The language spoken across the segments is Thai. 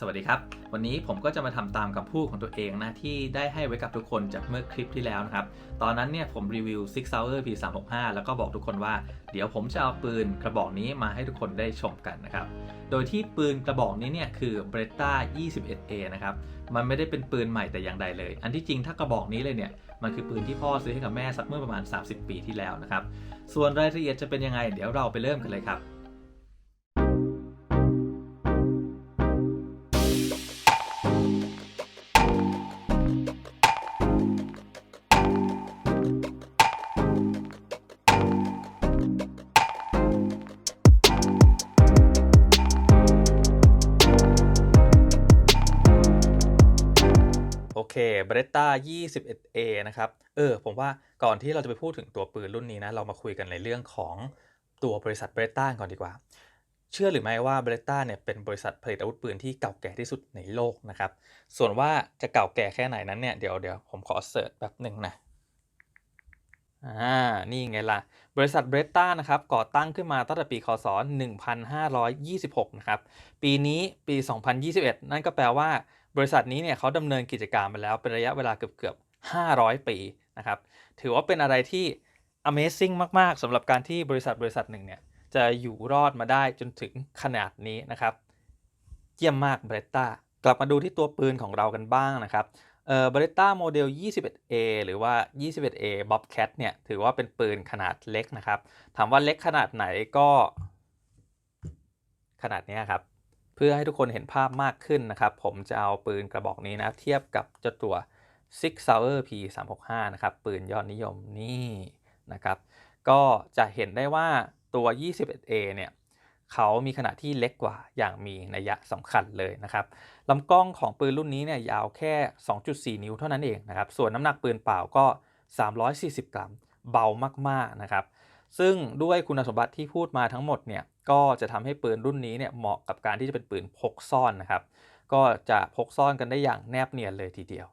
สวัสดีครับ วันนี้ผมก็จะมาทำตามคำพูดของตัวเองนะที่ได้ให้ไว้กับทุกคนจากเมื่อคลิปที่แล้วนะครับ ตอนนั้นเนี่ยผมรีวิว Six Hour P365 แล้วก็บอกทุกคนว่า เดี๋ยวผมจะเอาปืนกระบอกนี้มาให้ทุกคนได้ชมกันนะครับ โดยที่ปืนกระบอกนี้เนี่ยคือ Beretta 21A นะครับ มันไม่ได้เป็นปืนใหม่แต่อย่างใดเลย อันที่จริงถ้ากระบอกนี้เลยเนี่ยมันคือปืนที่พ่อซื้อให้กับแม่สักเมื่อประมาณ 30 ปีที่แล้วนะครับ ส่วนรายละเอียดจะเป็นยังไง เดี๋ยวเราไปเริ่มกันเลยครับ เค b r e t t a 21A นะครับ เออ ผมว่าก่อนที่เราจะไปพูดถึงตัวปืนรุ่นนี้นะ เรามาคุยกันในเรื่องของตัวบริษัท b r e t t a ก่อนดีกว่า เชื่อหรือไม่ว่า b r e t t a เนี่ยเป็นบริษัทผลิตอาวุธปืนที่เก่าแก่ที่สุดในโลกนะครับ ส่วนว่าจะเก่าแก่แค่ไหนนั้นเนี่ย เดี๋ยวเดี๋ยวผมขอเสิร์ชแบบหนึ่งนะอ่า นี่ไงล่ะ บริษัทเบรตตานะครับ ก่อตั้งขึ้นมาตั้งแต่ปีคศ 1526 นะครับ ปีนี้ปี 2021 นั่นก็แปลว่า บริษัทนี้เนี่ยเขาดำเนินกิจการมาแล้วเป็นระยะเวลาเกือบๆ500 ปีนะครับถือว่าเป็นอะไรที่ Amazing มาก ๆสำหรับการที่บริษัทบริษัทหนึ่งเนี่ยจะอยู่รอดมาได้จนถึงขนาดนี้นะครับ เยี่ยมมากเบรตตากลับมาดูที่ตัวปืนของเรากันบ้างนะครับเอ่อ Beretta โมเดล 21A หรือว่า 21A Bobcat เนี่ย ถือว่าเป็นปืนขนาดเล็กนะครับ ถามว่าเล็กขนาดไหนก็ขนาดนี้ครับ เพื่อให้ทุกคนเห็นภาพมากขึ้นนะครับ ผมจะเอาปืนกระบอกนี้นะ เทียบกับเจ้าตัว Six Sauer P365 นะครับ ปืนยอดนิยมนี่นะครับ ก็จะเห็นได้ว่าตัว 21A เนี่ยเขามีขนาดที่เล็กกว่าอย่างมีนัยสำคัญเลยนะครับลำกล้องของปืนรุ่นนี้เนี่ยยาวแค่ 2.4 นิ้วเท่านั้นเองนะครับ ส่วนน้ำหนักปืนเปล่าก็ 340 กรัม เบามากๆนะครับ ซึ่งด้วยคุณสมบัติที่พูดมาทั้งหมดเนี่ย ก็จะทำให้ปืนรุ่นนี้เนี่ยเหมาะกับการที่จะเป็นปืนพกซ่อนนะครับ ก็จะพกซ่อนกันได้อย่างแนบเนียนเลยทีเดียว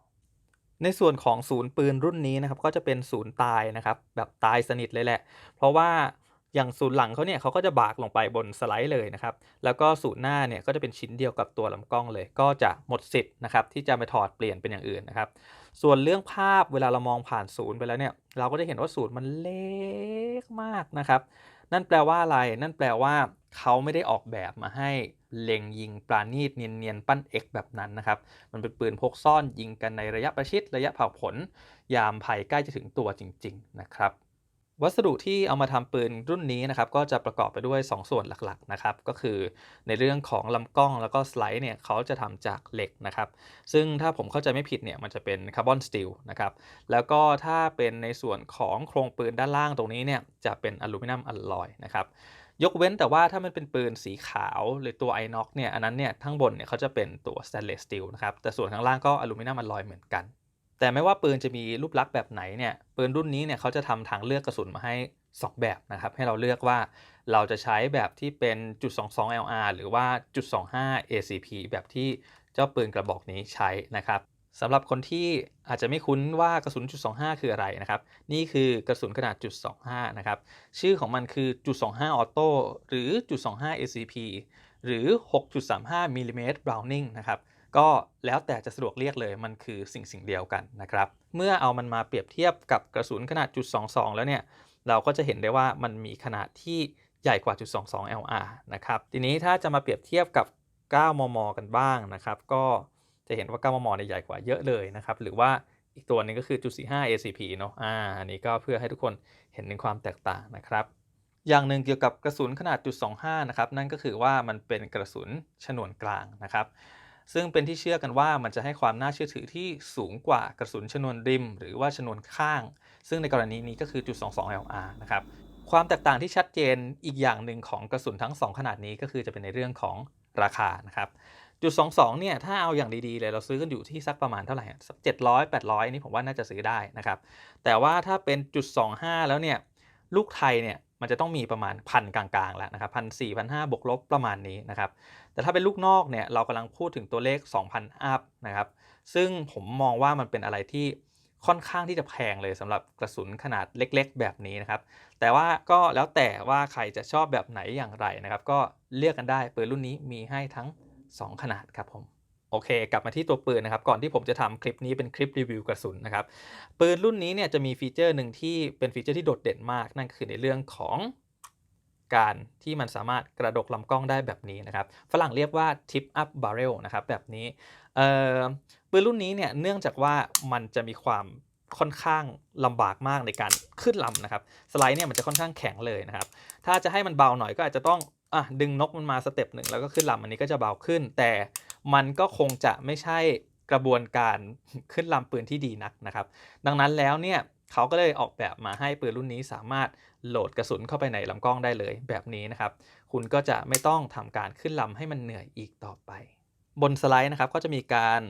ในส่วนของศูนย์ปืนรุ่นนี้นะครับก็จะเป็นศูนย์ตายนะครับแบบตายสนิทเลยแหละ เพราะว่าอย่างศูนย์หลังเขาเนี่ยเขาก็จะบากลงไปบนสไลด์เลยนะครับ แล้วก็ศูนย์หน้าเนี่ยก็จะเป็นชิ้นเดียวกับตัวลำกล้องเลย ก็จะหมดสิทธิ์นะครับที่จะไปถอดเปลี่ยนเป็นอย่างอื่นนะครับ ส่วนเรื่องภาพเวลาเรามองผ่านศูนย์ไปแล้วเนี่ย เราก็จะเห็นว่าศูนย์มันเล็กมากนะครับ นั่นแปลว่าอะไร นั่นแปลว่าเขาไม่ได้ออกแบบมาให้เล็งยิงปราณีตเนียนๆ ปั้นเอกแบบนั้นนะครับ มันเป็นปืนพกซ่อนยิงกันในระยะประชิดระยะเผาผล ยามภัยใกล้จะถึงตัวจริง ๆ นะครับ วัสดุที่เอามาทำปืนรุ่นนี้นะครับก็จะประกอบไปด้วย 2 ส่วนหลักๆนะครับก็คือในเรื่องของลำกล้องแล้วก็สไลด์เนี่ยเขาจะทำจากเหล็กนะครับซึ่งถ้าผมเข้าใจไม่ผิดเนี่ยมันจะเป็นคาร์บอนสตีลนะครับแล้วก็ถ้าเป็นในส่วนของโครงปืนด้านล่างตรงนี้เนี่ยจะเป็นอลูมิเนียมอลลอยนะครับยกเว้นแต่ว่าถ้ามันเป็นปืนสีขาวหรือตัวไอน็อกเนี่ยอันนั้นเนี่ยทั้งบนเนี่ยเขาจะเป็นตัวสแตนเลสสตีลนะครับแต่ส่วนข้างล่างก็อลูมิเนียมอลลอยเหมือนกัน แต่ไม่ว่าปืนจะมีรูปลักษณ์แบบไหนเนี่ยปืนรุ่นนี้เนี่ยเขาจะทำทางเลือกกระสุนมาให้ 2 แบบนะครับ ให้เราเลือกว่าเราจะใช้แบบที่เป็นจุด22 LR หรือว่าจุด25 ACP แบบที่เจ้าปืนกระบอกนี้ใช้นะครับสำหรับคนที่อาจจะไม่คุ้นว่ากระสุนจุด25 คืออะไรนะครับ นี่คือกระสุนขนาดจุด25นะครับ ชื่อของมันคือจุด25ออโต้หรือจุด25 ACP หรือ 6.35มิลลิเมตร Browning นะครับ ก็แล้วแต่จะสะดวกเรียกเลยมันคือสิ่งสิ่งเดียวกันนะครับ เมื่อเอามันมาเปรียบเทียบกับกระสุนขนาดจุด22 แล้วเนี่ย เราก็จะเห็นได้ว่ามันมีขนาดที่ใหญ่กว่าจุด22 LR นะครับ ทีนี้ถ้าจะมาเปรียบเทียบกับ 9 มม กันบ้างนะครับ ก็จะเห็นว่า 9 มมเนี่ยใหญ่กว่าเยอะเลยนะครับ หรือว่าอีกตัวนึงก็คือจุด45 ACP เนาะอ่าอันนี้ก็เพื่อให้ทุกคนเห็นถึงความแตกต่างนะครับ อย่างหนึ่งเกี่ยวกับกระสุนขนาดจุด25 นะครับ นั่นก็คือว่ามันเป็นกระสุนฉนวนกลางนะครับ ซึ่งเป็นที่เชื่อกันว่ามันจะให้ความน่าเชื่อถือที่สูงกว่ากระสุนชนวนริม หรือว่าชนวนข้าง ซึ่งในกรณีนี้ก็คือจุด 22 LR นะครับ ความแตกต่างที่ชัดเจนอีกอย่างหนึ่งของกระสุนทั้ง 2 ขนาดนี้ก็คือจะเป็นในเรื่องของราคานะครับ จุด 22 เนี่ย ถ้าเอาอย่างดีๆเลยเราซื้อกันอยู่ที่สักประมาณเท่าไหร่สัก700 800นี่ผมว่าน่าจะซื้อได้นะครับ แต่ว่าถ้าเป็นจุด 25 แล้วเนี่ย ลูกไทยเนี่ย มันจะต้องมีประมาณพันกลางๆแล้วนะครับพันสี่พันห้าบวกลบประมาณนี้นะครับ แต่ถ้าเป็นลูกนอกเนี่ยเรากำลังพูดถึงตัวเลข 2,000 อัพนะครับ ซึ่งผมมองว่ามันเป็นอะไรที่ค่อนข้างที่จะแพงเลยสำหรับกระสุนขนาดเล็ก ๆ แบบนี้นะครับ แต่ว่าก็แล้วแต่ว่าใครจะชอบแบบไหนอย่างไรนะครับ ก็เลือกกันได้ปืนรุ่นนี้มีให้ทั้ง 2 ขนาดครับผม โอเค กลับมาที่ตัวปืนนะครับ ก่อนที่ผมจะทำคลิปนี้เป็นคลิปรีวิวกระสุนนะครับ ปืนรุ่นนี้เนี่ยจะมีฟีเจอร์หนึ่งที่เป็นฟีเจอร์ที่โดดเด่นมาก นั่นคือในเรื่องของการที่มันสามารถกระดกลำกล้องได้แบบนี้นะครับ ฝรั่งเรียกว่า tip up barrel นะครับ แบบนี้เอ่อปืนรุ่นนี้เนี่ยเนื่องจากว่ามันจะมีความค่อนข้างลำบากมากในการขึ้นลำนะครับ สไลด์เนี่ยมันจะค่อนข้างแข็งเลยนะครับ ถ้าจะให้มันเบาหน่อยก็อาจจะต้องอะดึงนกมันมาสเต็ปหนึ่งแล้วก็ขึ้นลำอันนี้ก็จะเบาขึ้นแต่ มันก็คงจะไม่ใช่กระบวนการขึ้นลำปืนที่ดีนักนะครับ ดังนั้นแล้วเนี่ยเขาก็เลยออกแบบมาให้ปืนรุ่นนี้สามารถโหลดกระสุนเข้าไปในลำกล้องได้เลยแบบนี้นะครับ คุณก็จะไม่ต้องทำการขึ้นลำให้มันเหนื่อยอีกต่อไป บนสไลด์นะครับก็จะมีการ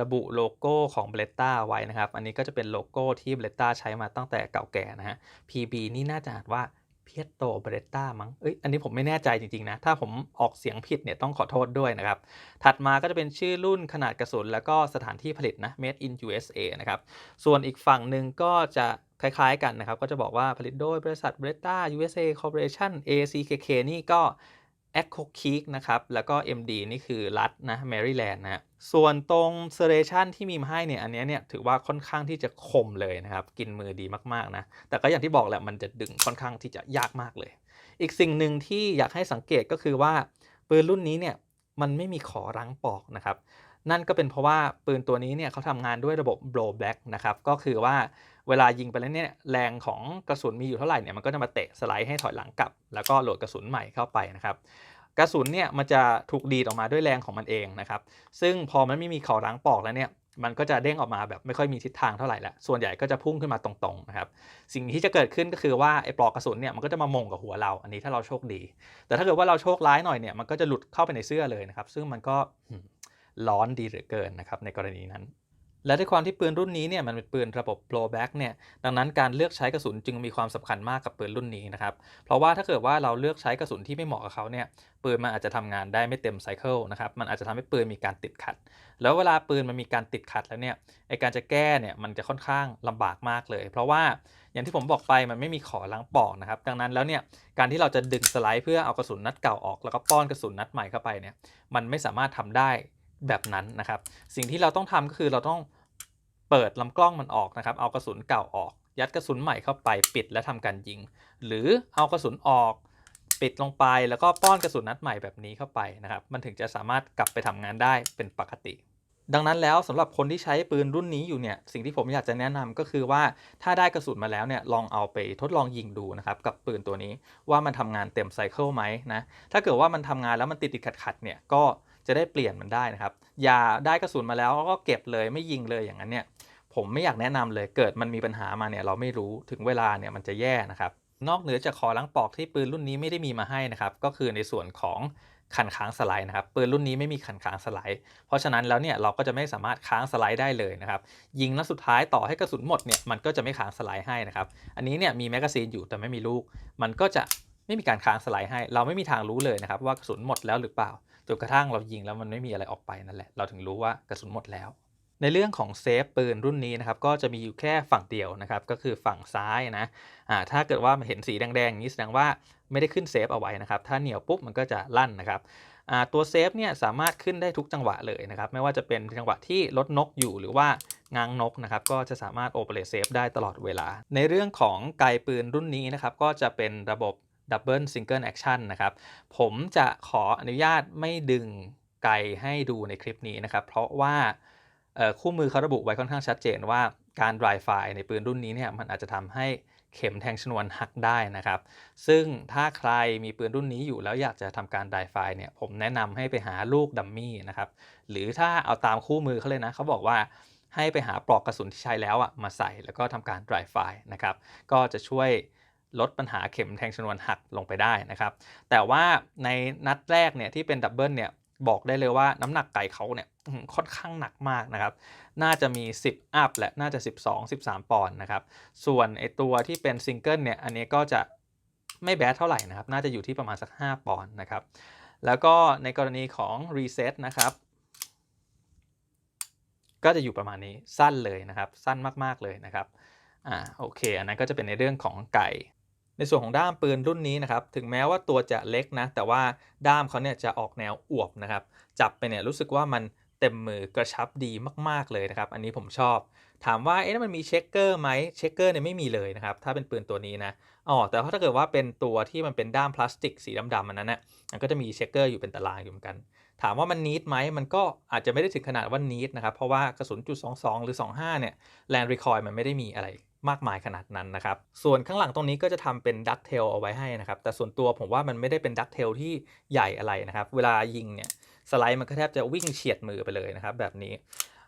ระบุโลโก้ของ b บ e t t a ไว้นะครับ อันนี้ก็จะเป็นโลโก้ที่ b บ e t t a ใช้มาตั้งแต่เก่าแก่นะฮะ PB นี่น่าจะอ่านว่า เพียโตเบรตตามั้ง เอ้ย อันนี้ผมไม่แน่ใจจริง ๆ นะ ถ้าผมออกเสียงผิดเนี่ยต้องขอโทษด้วยนะครับ ถัดมาก็จะเป็นชื่อรุ่นขนาดกระสุน แล้วก็สถานที่ผลิตนะ made in USA นะครับ ส่วนอีกฝั่งหนึ่งก็จะคล้าย ๆ กันนะครับ ก็จะบอกว่าผลิตโดยบริษัทเบรตตา USA Corporation ACKK นี่ก็ Echo Creek นะครับ แล้วก็ MD นี่คือรัฐนะแมริแลนด์นะส่วนตรง Serration ที่มีมาให้เนี่ยอันนี้เนี่ยถือว่าค่อนข้างที่จะคมเลยนะครับ กินมือดีมากๆนะแต่ก็อย่างที่บอกแหละมันจะดึงค่อนข้างที่จะยากมากเลย อีกสิ่งหนึ่งที่อยากให้สังเกตก็คือว่าปืนรุ่นนี้เนี่ยมันไม่มีขอรั้งปอกนะครับ นั่นก็เป็นเพราะว่าปืนตัวนี้เนี่ยเขาทำงานด้วยระบบ blowback นะครับก็คือว่า เวลายิงไปแล้วเนี่ยแรงของกระสุนมีอยู่เท่าไหร่เนี่ยมันก็จะมาเตะสไลด์ให้ถอยหลังกลับ แล้วก็โหลดกระสุนใหม่เข้าไปนะครับกระสุนเนี่ยมันจะถูกดีดออกมาด้วยแรงของมันเองนะครับ ซึ่งพอมันไม่มีขอรั้งปอกแล้วเนี่ยมันก็จะเด้งออกมาแบบไม่ค่อยมีทิศทางเท่าไหร่ละส่วนใหญ่ก็จะพุ่งขึ้นมาตรงๆนะครับ สิ่งที่จะเกิดขึ้นก็คือว่าไอ้ปลอกกระสุนเนี่ยมันก็จะมามงกับหัวเรา อันนี้ถ้าเราโชคดี แต่ถ้าเกิดว่าเราโชคร้ายหน่อยเนี่ยมันก็จะหลุดเข้าไปในเสื้อเลยนะครับ ซึ่งมันก็ร้อนดีเหลือเกินนะครับในกรณีนั้น และด้วยความที่ปืนรุ่นนี้เนี่ยมันเป็นปืนระบบ blowback เนี่ยดังนั้นการเลือกใช้กระสุนจึงมีความสำคัญมากกับปืนรุ่นนี้นะครับเพราะว่าถ้าเกิดว่าเราเลือกใช้กระสุนที่ไม่เหมาะกับเขาเนี่ยปืนมันอาจจะทำงานได้ไม่เต็มไซเคิลนะครับมันอาจจะทำให้ปืนมีการติดขัด แล้วเวลาปืนมันมีการติดขัดแล้วเนี่ยไอการจะแก้เนี่ยมันจะค่อนข้างลำบากมากเลย เพราะว่าอย่างที่ผมบอกไปมันไม่มีขอล้างปอกนะครับดังนั้นแล้วเนี่ยการที่เราจะดึงสไลด์เพื่อเอากระสุนนัดเก่าออก แล้วก็ป้อนกระสุนนัดใหม่เข้าไปเนี่ยมันไม่สามารถทำได้แบบนั้นนะครับสิ่งที่เราต้องทำก็คือเราต้อง เปิดลำกล้องมันออกนะครับ เอากระสุนเก่าออก ยัดกระสุนใหม่เข้าไปปิดและทำการยิง หรือเอากระสุนออกปิดลงไปแล้วก็ป้อนกระสุนนัดใหม่แบบนี้เข้าไปนะครับ มันถึงจะสามารถกลับไปทำงานได้เป็นปกติ ดังนั้นแล้วสำหรับคนที่ใช้ปืนรุ่นนี้อยู่เนี่ยสิ่งที่ผมอยากจะแนะนำก็คือว่าถ้าได้กระสุนมาแล้วเนี่ยลองเอาไปทดลองยิงดูนะครับกับปืนตัวนี้ว่ามันทำงานเต็มไซเคิลไหมนะถ้าเกิดว่ามันทำงานแล้วมันติดติดขัดขัดเนี่ยก็ จะได้เปลี่ยนมันได้นะครับ อย่าได้กระสุนมาแล้วก็เก็บเลยไม่ยิงเลยอย่างนั้นเนี่ยผมไม่อยากแนะนำเลยเกิดมันมีปัญหามาเนี่ยเราไม่รู้ถึงเวลาเนี่ยมันจะแย่นะครับ นอกเหนือจากคอล้างปอกที่ปืนรุ่นนี้ไม่ได้มีมาให้นะครับ ก็คือในส่วนของขันค้างสไลด์นะครับปืนรุ่นนี้ไม่มีขันค้างสไลด์ เพราะฉะนั้นแล้วเนี่ยเราก็จะไม่สามารถค้างสไลด์ได้เลยนะครับยิงแล้วสุดท้ายต่อให้กระสุนหมดเนี่ยมันก็จะไม่ค้างสไลด์ให้นะครับอันนี้เนี่ยมีแมกกาซีนอยู่แต่ไม่มีลูก มันก็จะไม่มีการค้างสไลด์ให้ เราไม่มีทางรู้เลยนะครับว่ากระสุนหมดแล้วหรือเปล่า จนกระทั่งเรายิงแล้วมันไม่มีอะไรออกไปนั่นแหละ เราถึงรู้ว่ากระสุนหมดแล้ว ในเรื่องของเซฟปืนรุ่นนี้นะครับ ก็จะมีอยู่แค่ฝั่งเดียวนะครับ ก็คือฝั่งซ้ายนะอ่าถ้าเกิดว่าเห็นสีแดงๆอย่างนี้แสดงว่าไม่ได้ขึ้นเซฟเอาไว้นะครับ ถ้าเหนียวปุ๊บมันก็จะลั่นนะครับอ่าตัวเซฟเนี่ยสามารถขึ้นได้ทุกจังหวะเลยนะครับ ไม่ว่าจะเป็นจังหวะที่รถนกอยู่หรือว่างางนกนะครับ ก็จะสามารถโอเปเรตเซฟได้ตลอดเวลา ในเรื่องของไกลปืนรุ่นนี้นะครับ ก็จะเป็นระบบ Double Single Action นนะครับ ผมจะขออนุญาตไม่ดึงไกให้ดูในคลิปนี้นะครับ เพราะว่าคู่มือเขาระบุไว้ค่อนข้างชัดเจนว่าการ dry fire ในปืนรุ่นนี้เนี่ยมันอาจจะทำให้เข็มแทงชนวนหักได้นะครับ ซึ่งถ้าใครมีปืนรุ่นนี้อยู่แล้วอยากจะทำการ dry fire เนี่ยผมแนะนำให้ไปหาลูกดัมมี่นะครับ หรือถ้าเอาตามคู่มือเขาเลยนะเขาบอกว่าให้ไปหาปลอกกระสุนที่ใช้แล้วอะมาใส่แล้วก็ทำการ dry fire นะครับ ก็จะช่วย ลดปัญหาเข็มแทงชนวนหักลงไปได้นะครับ แต่ว่าในนัดแรกเนี่ยที่เป็นดับเบิลเนี่ยบอกได้เลยว่าน้ำหนักไก่เขาเนี่ยค่อนข้างหนักมากนะครับ น่าจะมี 10 อัพและน่าจะ 12 13 ปอนด์นะครับ ส่วนไอตัวที่เป็นซิงเกิลเนี่ยอันนี้ก็จะไม่แบดเท่าไหร่นะครับ น่าจะอยู่ที่ประมาณสัก 5 ปอนด์นะครับ แล้วก็ในกรณีของรีเซ็ตนะครับก็จะอยู่ประมาณนี้สั้นเลยนะครับ สั้นมากๆเลยนะครับอ่าโอเค อันนั้นก็จะเป็นในเรื่องของไก่ ในส่วนของด้ามปืนรุ่นนี้นะครับ ถึงแม้ว่าตัวจะเล็กนะ แต่ว่าด้ามเขาเนี่ยจะออกแนวอวบนะครับ จับไปเนี่ยรู้สึกว่ามันเต็มมือกระชับดีมาก ๆ เลยนะครับ อันนี้ผมชอบ ถามว่าเอ๊ะมันมีเช็คเกอร์ไหมเช็คเกอร์เนี่ยไม่มีเลยนะครับ ถ้าเป็นปืนตัวนี้นะอ๋อแต่ถ้าเกิดว่าเป็นตัวที่มันเป็นด้ามพลาสติกสีดำๆอันนั้นนะมันก็จะมีเช็คเกอร์อยู่เป็นตารางอยู่เหมือนกัน ถามว่ามันนิดไหมมันก็อาจจะไม่ได้ถึงขนาดว่านิดนะครับเพราะว่ากระสุนจุด22หรือ 25เนี่ยแรงรีคอยมันไม่ได้มีอะไร มากมายขนาดนั้นนะครับ ส่วนข้างหลังตรงนี้ก็จะทำเป็นดักเทลเอาไว้ให้นะครับ แต่ส่วนตัวผมว่ามันไม่ได้เป็นดักเทลที่ใหญ่อะไรนะครับ เวลายิงเนี่ยสไลด์มันก็แทบจะวิ่งเฉียดมือไปเลยนะครับแบบนี้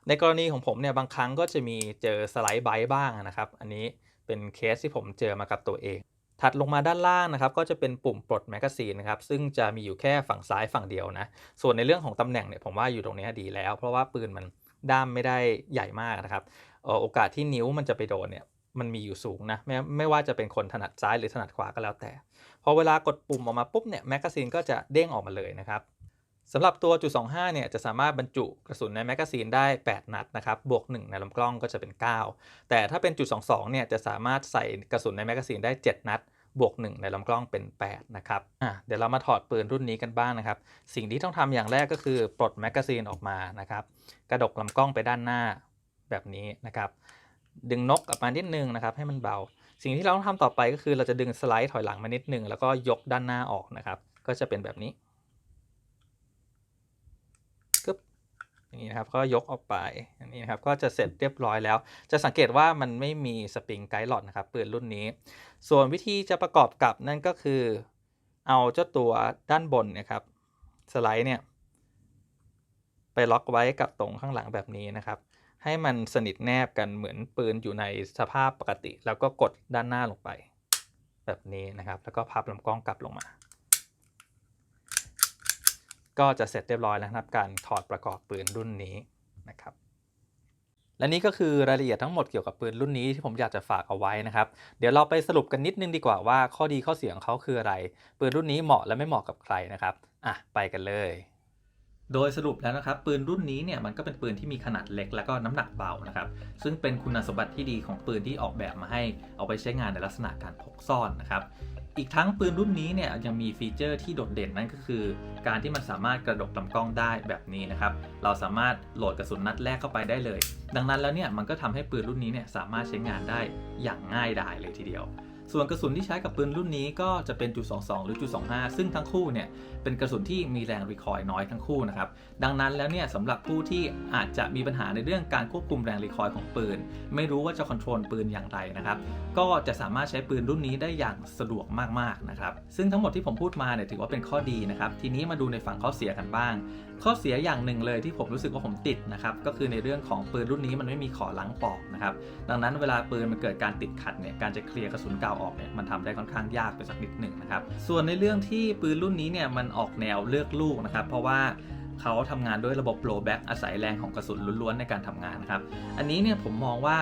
ในกรณีของผมเนี่ยบางครั้งก็จะมีเจอสไลด์ไบบ้างนะครับ อันนี้เป็นเคสที่ผมเจอมากับตัวเอง ถัดลงมาด้านล่างนะครับ ก็จะเป็นปุ่มปลดแมกกาซีนนะครับ ซึ่งจะมีอยู่แค่ฝั่งซ้ายฝั่งเดียวนะ ส่วนในเรื่องของตำแหน่งเนี่ยผมว่าอยู่ตรงนี้ดีแล้ว เพราะว่าปืนมันด้ามไม่ได้ใหญ่มากนะครับโอกาสที่นิ้วมันจะไปโดนเนี่ย มันมีอยู่สูงนะไม่ไม่ว่าจะเป็นคนถนัดซ้ายหรือถนัดขวาก็แล้วแต่ พอเวลากดปุ่มออกมาปุ๊บเนี่ยแมกกาซีนก็จะเด้งออกมาเลยนะครับสำหรับตัวจุด25เนี่ยจะสามารถบรรจุกระสุนในแมกกาซีนได้ 8 นัดนะครับบวก 1 ในลำกล้องก็จะเป็น 9 แต่ถ้าเป็นจุด22เนี่ยจะสามารถใส่กระสุนในแมกกาซีนได้ 7 นัดบวก 1 ในลำกล้องเป็น 8 นะครับอะเดี๋ยวเรามาถอดปืนรุ่นนี้กันบ้างนะครับ สิ่งที่ต้องทำอย่างแรกก็คือปลดแมกกาซีนออกมานะครับ กระดกลำกล้องไปด้านหน้าแบบนี้นะครับ ดึงนกออกมานิดนึงนะครับ ให้มันเบา สิ่งที่เราต้องทำต่อไปก็คือเราจะดึงสไลด์ถอยหลังมานิดนึง แล้วก็ยกด้านหน้าออกนะครับ ก็จะเป็นแบบนี้กึ๊บอย่างนี้นะครับก็ยกออกไปอย่างนี้นะครับก็จะเสร็จเรียบร้อยแล้ว จะสังเกตว่ามันไม่มีสปริงไกด์หลอดนะครับปืนรุ่นนี้ ส่วนวิธีจะประกอบกับนั่นก็คือ เอาเจ้าตัวด้านบนนะครับสไลด์เนี่ยไปล็อกไว้กับตรงข้างหลังแบบนี้นะครับ ให้มันสนิทแนบกันเหมือนปืนอยู่ในสภาพปกติ แล้วก็กดด้านหน้าลงไป แบบนี้นะครับ แล้วก็พับลำกล้องกลับลงมา ก็จะเสร็จเรียบร้อยแล้วนะครับ การถอดประกอบปืนรุ่นนี้นะครับและนี่ก็คือรายละเอียดทั้งหมดเกี่ยวกับปืนรุ่นนี้ที่ผมอยากจะฝากเอาไว้นะครับ เดี๋ยวเราไปสรุปกันนิดนึงดีกว่าว่าข้อดีข้อเสียของเขาคืออะไร ปืนรุ่นนี้เหมาะและไม่เหมาะกับใครนะครับ อะไปกันเลย โดยสรุปแล้วนะครับปืนรุ่นนี้เนี่ยมันก็เป็นปืนที่มีขนาดเล็ก แล้วก็น้ำหนักเบานะครับซึ่งเป็นคุณสมบัติที่ดีของปืนที่ออกแบบมาให้เอาไปใช้งานในลักษณะการพกซ่อนนะครับอีกทั้งปืนรุ่นนี้เนี่ยยังมีฟีเจอร์ที่โดดเด่นนั่นก็คือ การที่มันสามารถกระดกลำกล้องได้แบบนี้นะครับเราสามารถโหลดกระสุนนัดแรกเข้าไปได้เลย ดังนั้นแล้วเนี่ยมันก็ทำให้ปืนรุ่นนี้เนี่ยสามารถใช้งานได้อย่างง่ายดายเลยทีเดียว ส่วนกระสุนที่ใช้กับปืนรุ่นนี้ก็จะเป็นจุด22 หรือจุด25 ซึ่งทั้งคู่เนี่ยเป็นกระสุนที่มีแรงรีคอยล์น้อยทั้งคู่นะครับ ดังนั้นแล้วเนี่ยสำหรับผู้ที่อาจจะมีปัญหาในเรื่องการควบคุมแรงรีคอยล์ของปืน ไม่รู้ว่าจะคอนโทรลปืนอย่างไรนะครับ ก็จะสามารถใช้ปืนรุ่นนี้ได้อย่างสะดวกมากๆนะครับ ซึ่งทั้งหมดที่ผมพูดมาเนี่ยถือว่าเป็นข้อดีนะครับ ทีนี้มาดูในฝั่งข้อเสียกันบ้างข้อเสียอย่างหนึ่งเลยที่ผมรู้สึกว่าผมติดนะครับก็คือในเรื่องของปืนรุ่นนี้มันไม่มีขอล้างปอกนะครับดังนั้นเวลาปืนมันเกิดการติดขัดเนี่ยการจะเคลียร์กระสุนเก่าออกเนี่ยมันทำได้ค่อนข้างยากไปสักนิดหนึ่งนะครับส่วนในเรื่องที่ปืนรุ่นนี้เนี่ยมันออกแนวเลือกลูกนะครับเพราะว่าเขาทำงานด้วยระบบ blowback อาศัยแรงของกระสุนล้วนๆในการทำงานนะครับอันนี้เนี่ยผมมองว่า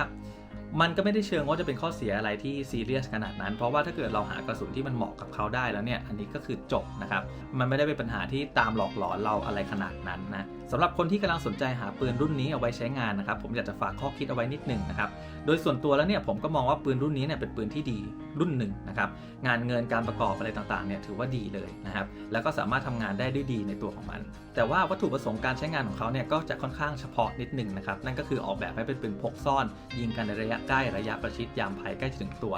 มันก็ไม่ได้เชิงว่าจะเป็นข้อเสียอะไรที่ซีเรียสขนาดนั้น เพราะว่าถ้าเกิดเราหากระสุนที่มันเหมาะกับเขาได้แล้วเนี่ย อันนี้ก็คือจบนะครับ มันไม่ได้เป็นปัญหาที่ตามหลอกหลอนเราอะไรขนาดนั้นนะสำหรับคนที่กำลังสนใจหาปืนรุ่นนี้เอาไว้ใช้งานนะครับผมอยากจะฝากข้อคิดเอาไว้นิดหนึ่งนะครับโดยส่วนตัวแล้วเนี่ยผมก็มองว่าปืนรุ่นนี้เนี่ยเป็นปืนที่ดีรุ่นหนึ่งนะครับงานเงินการประกอบอะไรต่างๆเนี่ยถือว่าดีเลยนะครับแล้วก็สามารถทำงานได้ด้วยดีในตัวของมัน แต่ว่าวัตถุประสงค์การใช้งานของเขาเนี่ยก็จะค่อนข้างเฉพาะนิดหนึ่งนะครับนั่นก็คือออกแบบให้เป็นปืนพกซ่อน ยิงกันในระยะใกล้ระยะประชิดยามภัยใกล้ถึงตัว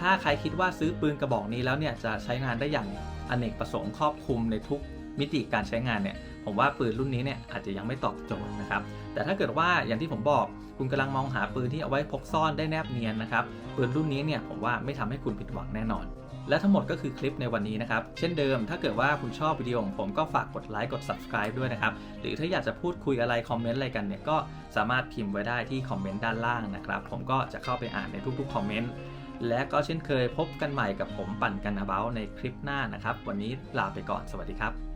ถ้าใครคิดว่าซื้อปืนกระบอกนี้แล้วเนี่ยจะใช้งานได้อย่างอเนกประสงค์ครอบคลุมในทุกมิติการใช้งานเนี่ย ผมว่าปืนรุ่นนี้เนี่ยอาจจะยังไม่ตอบโจทย์นะครับ แต่ถ้าเกิดว่าอย่างที่ผมบอกคุณกำลังมองหาปืนที่เอาไว้พกซ่อนได้แนบเนียนนะครับ ปืนรุ่นนี้เนี่ยผมว่าไม่ทำให้คุณผิดหวังแน่นอน และทั้งหมดก็คือคลิปในวันนี้นะครับ เช่นเดิม ถ้าเกิดว่าคุณชอบวิดีโอของผมก็ฝากกดไลค์กด subscribe ด้วยนะครับ หรือถ้าอยากจะพูดคุยอะไรคอมเมนต์อะไรกันเนี่ยก็สามารถพิมพ์ไว้ได้ที่คอมเมนต์ด้านล่างนะครับ ผมก็จะเข้าไปอ่านในทุกๆคอมเมนต์และก็เช่นเคยพบกันใหม่กับผมปั่นกัน about ในคลิปหน้านะครับ วันนี้ลาไปก่อนสวัสดีครับ